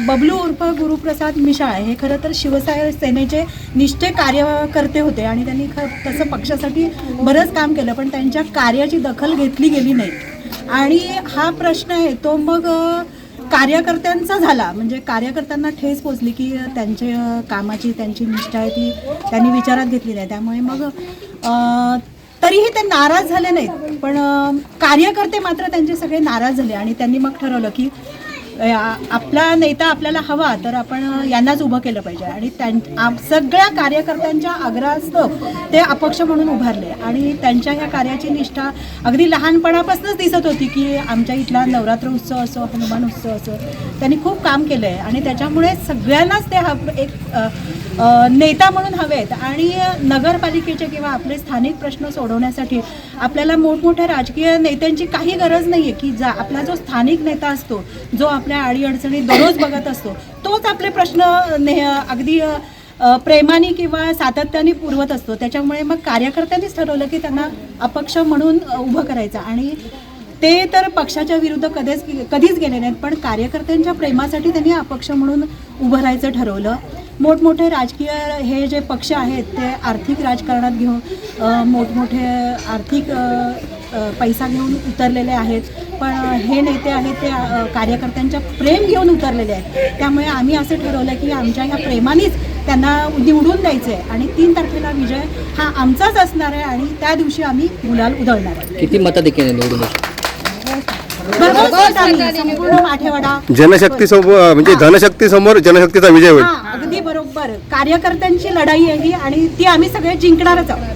बबलू उर्फ गुरुप्रसाद मिशाळ हे खरं तर शिवसाय सेनेचे निष्ठे कार्यकर्ते होते आणि त्यांनी ख तसं पक्षासाठी बरंच काम केलं पण त्यांच्या कार्याची दखल घेतली गेली नाही. आणि हा प्रश्न आहे तो मग कार्यकर्त्यांचा झाला. म्हणजे कार्यकर्त्यांना ठेस पोचली की त्यांचे कामाची त्यांची निष्ठा आहे ती त्यांनी विचारात घेतली नाही. त्यामुळे मग तरीही ते नाराज झाले नाहीत. पण कार्यकर्ते मात्र त्यांचे सगळे नाराज झाले आणि त्यांनी मग ठरवलं की आपला नेता आपल्याला हवा तर आपण यांनाच उभं केलं पाहिजे. आणि त्यां सगळ्या कार्यकर्त्यांच्या आग्रहास्तव ते अपक्ष म्हणून उभारले. आणि त्यांच्या ह्या कार्याची निष्ठा अगदी लहानपणापासूनच दिसत होती की आमच्या इथला नवरात्र उत्सव असो हनुमान उत्सव असो त्यांनी खूप काम केलं आहे आणि त्याच्यामुळे सगळ्यांनाच ते हव एक नेता म्हणून हवेत. आणि नगरपालिकेचे किंवा आपले स्थानिक प्रश्न सोडवण्यासाठी आपल्याला मोठमोठ्या राजकीय नेत्यांची काही गरज नाही आहे की जा आपला जो स्थानिक नेता असतो जो आपल्या अडीअडचणी दररोज बघत असतो. तोच आपले प्रश्न ने अगदी प्रेमाने किंवा सातत्याने पुरवत असतो. त्याच्यामुळे मग कार्यकर्त्यांनीच ठरवलं की त्यांना अपक्ष म्हणून उभं करायचं. आणि ते तर पक्षाच्या विरुद्ध कधीच कधीच गेले नाहीत पण कार्यकर्त्यांच्या प्रेमासाठी त्यांनी अपक्ष म्हणून उभं राहायचं ठरवलं. मोठमोठे राजकीय हे जे पक्ष आहेत ते आर्थिक राजकारणात घेऊन मोठमोठे आर्थिक पैसा घेऊन उतरलेले आहेत. पण हे नेते आहेत ते कार्यकर्त्यांच्या प्रेम घेऊन उतरलेले आहेत. त्यामुळे आम्ही असं ठरवलं की आमच्या ह्या प्रेमानेच त्यांना निवडून द्यायचं आहे आणि तीन तारखेला विजय हा आमचाच असणार आहे आणि त्या दिवशी आम्ही गुलाल उधळणार आहे. किती मताधिक्याने निवडून जनशक्ती समोर म्हणजे धनशक्ती समोर जनशक्तीचा विजय होईल. हा अगदी बरोबर. कार्यकर्त्यांची लढाई आहे ही आणि ती आम्ही सगळे जिंकणारच आहोत.